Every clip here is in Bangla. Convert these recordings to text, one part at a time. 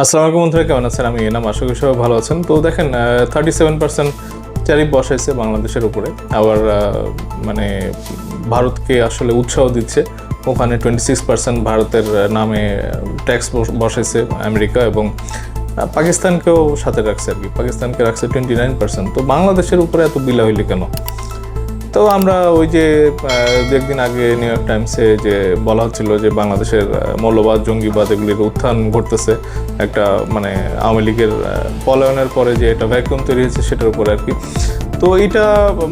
আসসালামু আলাইকুম বন্ধুরা, কেমন আছেন? আমি এনাম, আশা করি সবাই ভালো আছেন। তো দেখেন থার্টি সেভেন পার্সেন্ট ট্যারিফ বসাইছে বাংলাদেশের উপরে। আবার মানে ভারতকে আসলে উৎসাহ দিচ্ছে। ওখানে টোয়েন্টি সিক্স পার্সেন্ট ভারতের নামে ট্যাক্স বসাইছে আমেরিকা এবং পাকিস্তানকেও সাথে রাখছে আর কি। পাকিস্তানকে রাখছে টোয়েন্টি নাইন পার্সেন্ট তো বাংলাদেশের উপরে এত বিলা হইলে কেন? তো আমরা ওই যে একদিন আগে নিউ ইয়র্ক টাইমসে যে বলা হচ্ছিল যে বাংলাদেশের মৌলবাদ, জঙ্গিবাদ এগুলির উত্থান ঘটতেছে। একটা মানে আওয়ামী লীগের পলায়নের পরে যে এটা ভ্যাকুয়াম তৈরি হয়েছে সেটার উপরে আর কি। তো এটা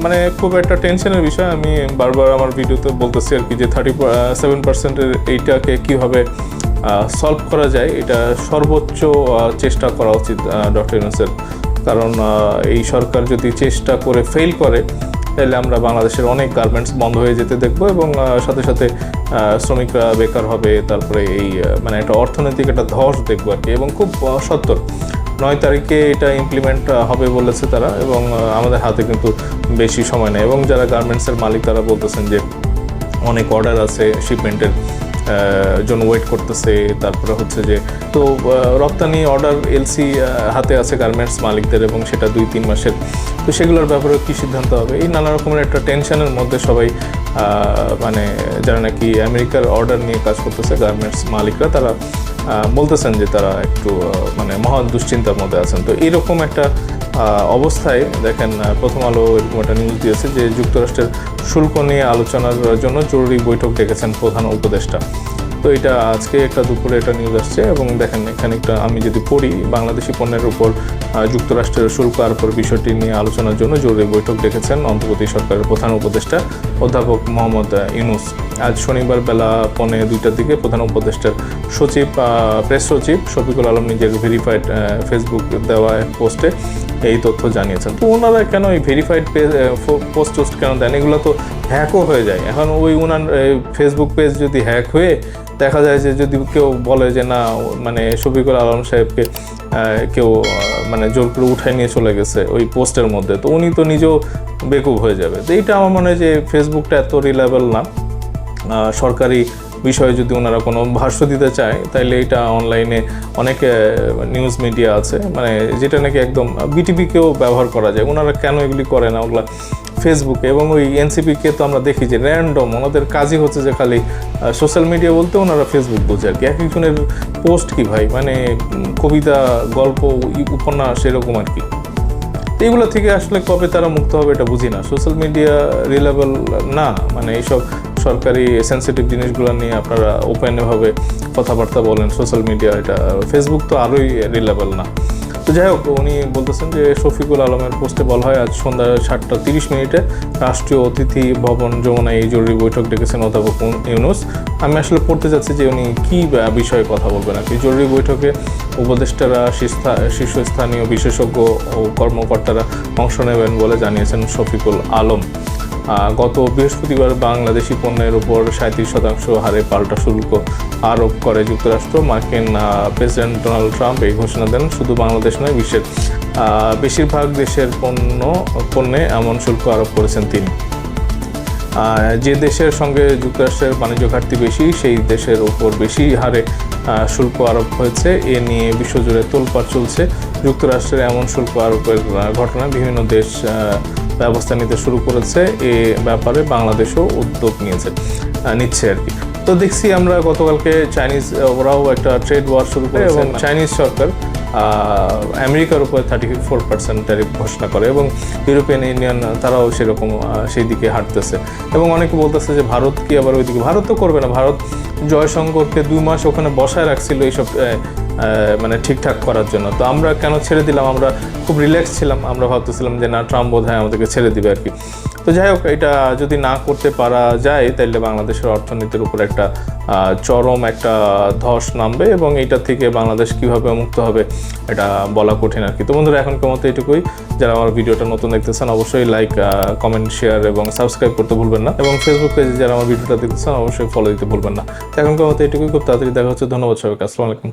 মানে খুব একটা টেনশনের বিষয়। আমি বারবার আমার ভিডিওতে বলতেছি আর কি যে থার্টি সেভেন পার্সেন্টের এইটাকে কীভাবে সলভ করা যায়, এটা সর্বোচ্চ চেষ্টা করা উচিত ডক্টর ইউনুসের কারণ এই সরকার যদি চেষ্টা করে ফেল করে তাহলে আমরা বাংলাদেশের অনেক গার্মেন্টস বন্ধ হয়ে যেতে দেখব এবং সাথে সাথে শ্রমিকরা বেকার হবে, তারপরে এই মানে একটা অর্থনৈতিক একটা ধস দেখব আর কি এবং খুব সত্তর নয় তারিখে এটা ইমপ্লিমেন্ট হবে বলেছে তারা এবং আমাদের হাতে কিন্তু বেশি সময় নেই এবং যারা গার্মেন্টসের মালিক তারা বলতেছেন যে অনেক অর্ডার আছে শিপমেন্টের জন্য ওয়েট করতেছে, তারপরে হচ্ছে যে, তো রপ্তানি অর্ডার এলসি হাতে আছে গার্মেন্টস মালিকদের এবং সেটা দুই তিন মাসের। তো সেগুলোর ব্যাপারে কী সিদ্ধান্ত হবে? এই নানা রকমের একটা টেনশনের মধ্যে সবাই মানে যারা নাকি আমেরিকার অর্ডার নিয়ে কাজ করতেছে গার্মেন্টস মালিকরা, তারা বলতেছেন যে তারা একটু মানে মহা দুশ্চিন্তার মধ্যে আছেন। তো এরকম একটা অবস্থায় দেখেন প্রথম আলো এরকম একটা নিউজ দিয়েছে যে যুক্তরাষ্ট্রের শুল্ক নিয়ে আলোচনার জন্য জরুরি বৈঠক ডেকেছেন প্রধান উপদেষ্টা। তো এটা আজকে একটা দুপুরে একটা নিউজ আসছে এবং দেখেন, এখানে একটা আমি যদি পড়ি, বাংলাদেশি পণ্যের উপর যুক্তরাষ্ট্রের শুল্ক আরোপের বিষয়টি নিয়ে আলোচনার জন্য জরুরি বৈঠক ডেকেছেন অন্তর্বর্তী সরকারের প্রধান উপদেষ্টা অধ্যাপক মোহাম্মদ ইউনুস। আজ শনিবার বেলা পৌনে দুইটার দিকে প্রধান উপদেষ্টার সচিব প্রেস সচিব শফিকুল আলম নিজের ভেরিফাইড ফেসবুক দেওয়া পোস্টে এই তথ্য জানিয়েছেন। তো ওনারা কেন এই ভেরিফাইড পোস্ট টোস্ট কেন দেন? এগুলো তো হ্যাকও হয়ে যায়। এখন ওই উনার ফেসবুক পেজ যদি হ্যাক হয়ে দেখা যায় যে যদি কেউ বলে যে না মানে শফিকুল আলম সাহেবকে কেউ মানে জোর করে উঠায় নিয়ে চলে গেছে ওই পোস্টের মধ্যে, তো উনি তো নিজেও বেকুব হয়ে যাবে। তো এইটা আমার মনে হয় যে ফেসবুকটা এত রিলেবেল না। সরকারি বিষয়ে যদি ওনারা কোনো ভাষ্য দিতে চায় তাহলে এটা অনলাইনে অনেক নিউজ মিডিয়া আছে মানে যেটা নাকি একদম বিটিভিকেও ব্যবহার করা যায়। ওনারা কেন এগুলি করে না? ওগুলা ফেসবুকে এবং ওই এনসিপিকে তো আমরা দেখি যে র্যান্ডম ওনাদের কাজই হচ্ছে যে খালি সোশ্যাল মিডিয়া বলতে ওনারা ফেসবুক বোঝে আর কি। এক একজনের পোস্ট কি ভাই? মানে কবিতা, গল্প উপন্যাস এরকম আর কি। তো এগুলো থেকে আসলে কবে তারা মুক্ত হবে এটা বুঝি না। সোশ্যাল মিডিয়া রিলেবল না মানে এইসব সরকারি সেন্সিটিভ জিনিসগুলো নিয়ে আপনারা ওপেনভাবে কথাবার্তা বলেন সোশ্যাল মিডিয়া এটা ফেসবুক তো আরোই রিলেবল না। তো যাই হোক, উনি বলতেছেন যে শফিকুল আলমের পোস্টে বলা হয়, আজ সন্ধ্যা সাতটা তিরিশ মিনিটে রাষ্ট্রীয় অতিথি ভবন যমুনায় এই জরুরি বৈঠক ডেকেছেন অধ্যাপক ইউনুস। আমি আসলে পড়তে চাচ্ছি যে উনি কী বিষয়ে কথা বলবেন আর কি। জরুরি বৈঠকে উপদেষ্টারা শীর্ষস্থানীয় বিশেষজ্ঞ ও কর্মকর্তারা অংশ নেবেন বলে জানিয়েছেন শফিকুল আলম। গত বৃহস্পতিবার বাংলাদেশি পণ্যের উপর সাঁত্রিশ শতাংশ হারে পাল্টা শুল্ক আরোপ করে যুক্তরাষ্ট্র। মার্কিন প্রেসিডেন্ট ডোনাল্ড ট্রাম্প এই ঘোষণা দেন শুধু বাংলাদেশ নয় বিশ্বের বেশিরভাগ দেশের পণ্য পণ্যে এমন শুল্ক আরোপ করেছেন তিনি। যে দেশের সঙ্গে যুক্তরাষ্ট্রের বাণিজ্য ঘাটতি বেশি সেই দেশের উপর বেশি হারে শুল্ক আরোপ হয়েছে। এ নিয়ে বিশ্বজুড়ে তোলপাড় চলছে। যুক্তরাষ্ট্রের এমন শুল্ক আরোপের আহ, ঘটনায় বিভিন্ন দেশ ব্যবস্থা নিতে শুরু করেছে এ ব্যাপারে বাংলাদেশও উদ্যোগ নিয়েছে নিচ্ছে আর কি। তো দেখছি আমরা গতকালকে চাইনিজ ওরাও একটা ট্রেড ওয়ার শুরু করে এবং চাইনিজ সরকার আমেরিকার উপরে থার্টি ফোর পার্সেন্ট ট্যারিফ ঘোষণা করে এবং ইউরোপিয়ান ইউনিয়ন, তারাও সেরকম সেই দিকে হাঁটতেছে। এবং অনেকে বলতেছে যে ভারত কি আবার ওইদিকে, ভারত তো করবে না। ভারত জয়শঙ্করকে দুই মাস ওখানে বসায় রাখছিল এইসব মানে ঠিকঠাক করার জন্য। তো আমরা কেন ছেড়ে দিলাম? আমরা খুব রিল্যাক্স ছিলাম। আমরা ভাবতেছিলাম যে না, ট্রাম্প বোধ হয় আমাদেরকে ছেড়ে দিবে আর কি। তো যাই হোক, এটা যদি না করতে পারা যায় তাহলে বাংলাদেশের অর্থনীতির উপর একটা চরম একটা ধস নামবে এবং এইটা থেকে বাংলাদেশ কীভাবে মুক্ত হবে এটা বলা কঠিন আর কি। তো বন্ধুরা, এখনকার মতো এটুকুই। যারা আমার ভিডিওটা নতুন দেখতেছেন, অবশ্যই লাইক কমেন্ট শেয়ার এবং সাবস্ক্রাইব করতে ভুলবেন না। এবং ফেসবুক পেজে যারা আমার ভিডিওটা দেখতেছেন, অবশ্যই ফলো দিতে ভুলবেন না। এখনকার মতো এটুকুই। খুব তাড়াতাড়ি দেখা হচ্ছে। ধন্যবাদ সবাইকে। আসসালামু আলাইকুম।